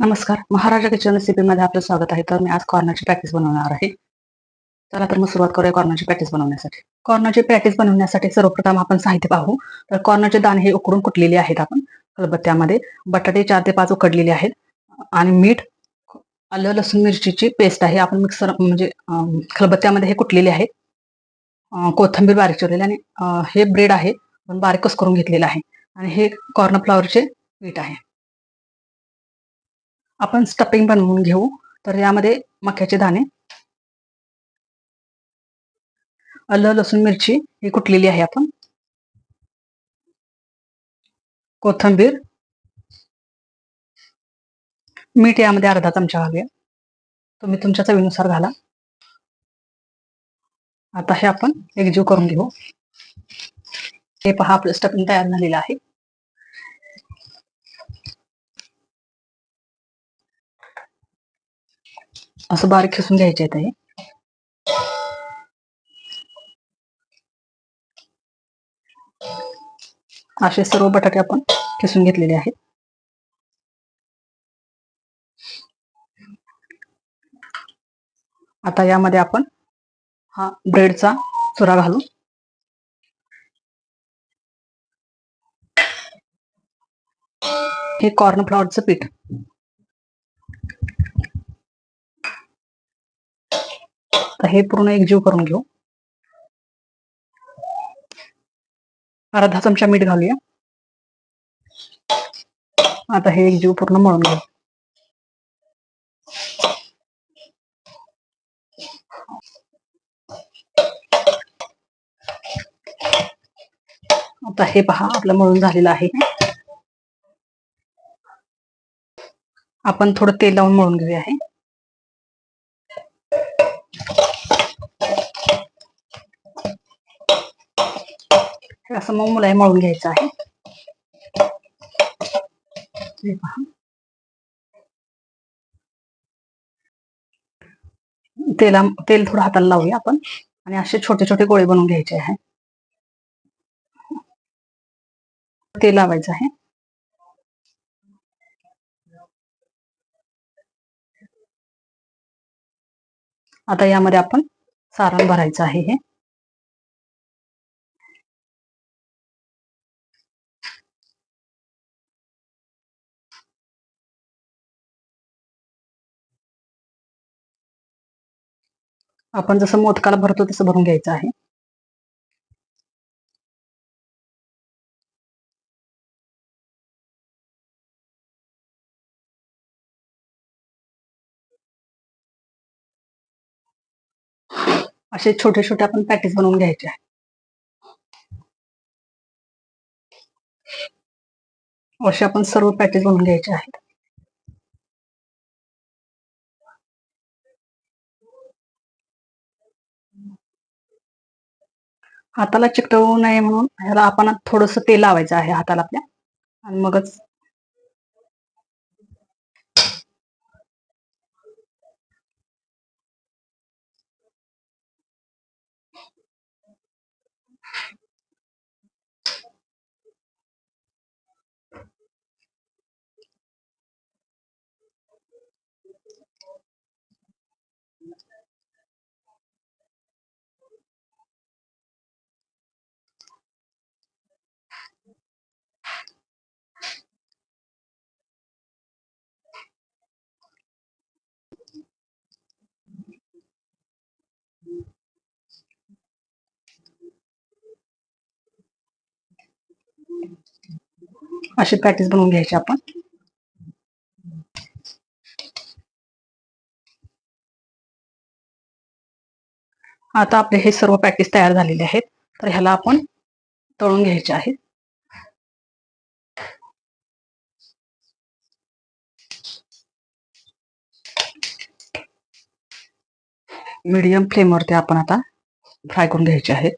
नमस्कार. महाराजा किचन रेसिपीमध्ये आपलं स्वागत आहे. तर मी आज कॉर्नरची पॅकेज बनवणार आहे. चला तर मग सुरुवात करूया कॉर्नरची पॅकेज बनवण्यासाठी. कॉर्नरची पॅकेज बनवण्यासाठी सर्वप्रथम आपण साहित्य पाहू. तर कॉर्नरचे दाणे हे उकडून कुटलेले आहेत आपण. खलबत्त्यामध्ये बटाटे चार ते पाच उकडलेले आहेत. आणि मीठ आलं लसूण मिरचीची पेस्ट आहे. आपण मिक्सर म्हणजे खलबत्त्यामध्ये हे कुटलेले आहेत. कोथंबीर कोथिंबीर बारीक चिरलेली आणि हे ब्रेड आहे. पण बारीकच करून घेतलेलं आहे. आणि हे कॉर्नफ्लॉवरचे पीठ आहे. आपण स्टफिंग बनवून घेऊ. तर यामध्ये मक्याचे दाणे आलं लसूण मिरची ही कुटलेली आहे आपण? कोथंबीर. मीठ यामध्ये अर्धा चमचा हवे. तुम्ही तुमच्या चवीनुसार घाला. आता हे आपण एकजीव करून घेऊ. हे पहा आपलं स्टफिंग तयार झालेलं आहे. असं बारीक खिसून घ्यायचे आहे हे असे सर्व बटाटे आपण किसून घेतलेले आहेत. आता यामध्ये आपण हा ब्रेडचा चुरा घालू. हे कॉर्नफ्लॉवरचं पीठ. तर हे पूर्ण एकजीव करून घेऊ. अर्धा चमचा मीठ घालूया. आता हे एकजीव पूर्ण मळून घेऊ. आता हे पहा आपलं मळून झालेलं आहे आपण थोडं तेल लावून मळून घेऊया हे. असं मग मुलाय मळून घ्यायचं आहे. हे पहा. तेला तेल थोडं हाताला लावूया आपण. आणि असे छोटे छोटे गोळे बनवून घ्यायचे आहे. तेल लावायचं आहे. आता यामध्ये आपण सारण भरायचं आहे हे. आपण जसं मोदकाला भरतो तसं भरून घ्यायचं आहे. असे छोटे छोटे आपण पॅकेज बनवून घ्यायचे आहे. असे आपण सर्व पॅकेज बनवून घ्यायचे आहेत. हाताला चिकटवू नये म्हणून ह्याला आपण थोडस तेल लावायचं आहे हाताला आपल्या. आणि मगच असे पॅकेज बनवून घ्यायचे आपण. आता आपले हे सर्व पॅकेज तयार झालेले आहेत. तर ह्याला आपण तळून घ्यायचे आहेत. मीडियम फ्लेमवरती आपण आता फ्राय करून घ्यायचे आहेत.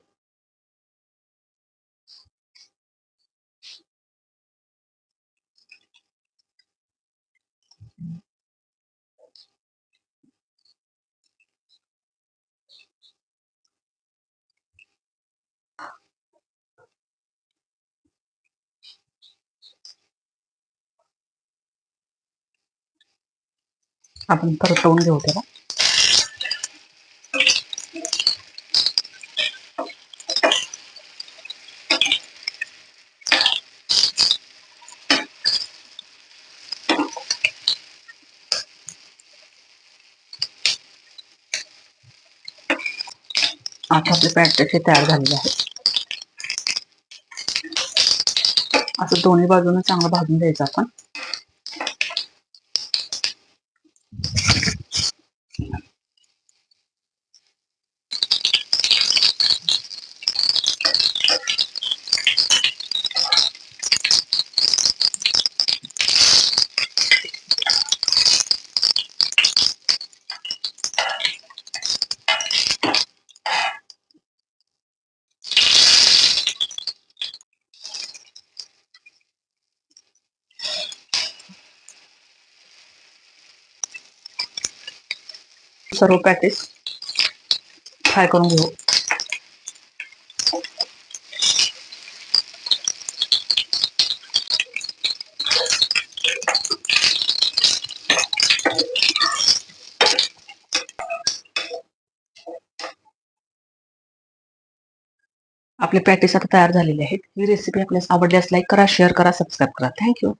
అదంతా రుతూ ఉంది ఒకదా आता आपले पॅटेचे तयार झालेले आहे असं दोन्ही बाजूने चांगलं भाजून द्यायचं आपण. सर्व पॅटीस फ्राय करून घेऊ. आपले पॅटीस आता तयार झालेले आहेत. ही रेसिपी आपल्यास आवडल्यास लाईक करा शेअर करा सबस्क्राईब करा. थँक्यू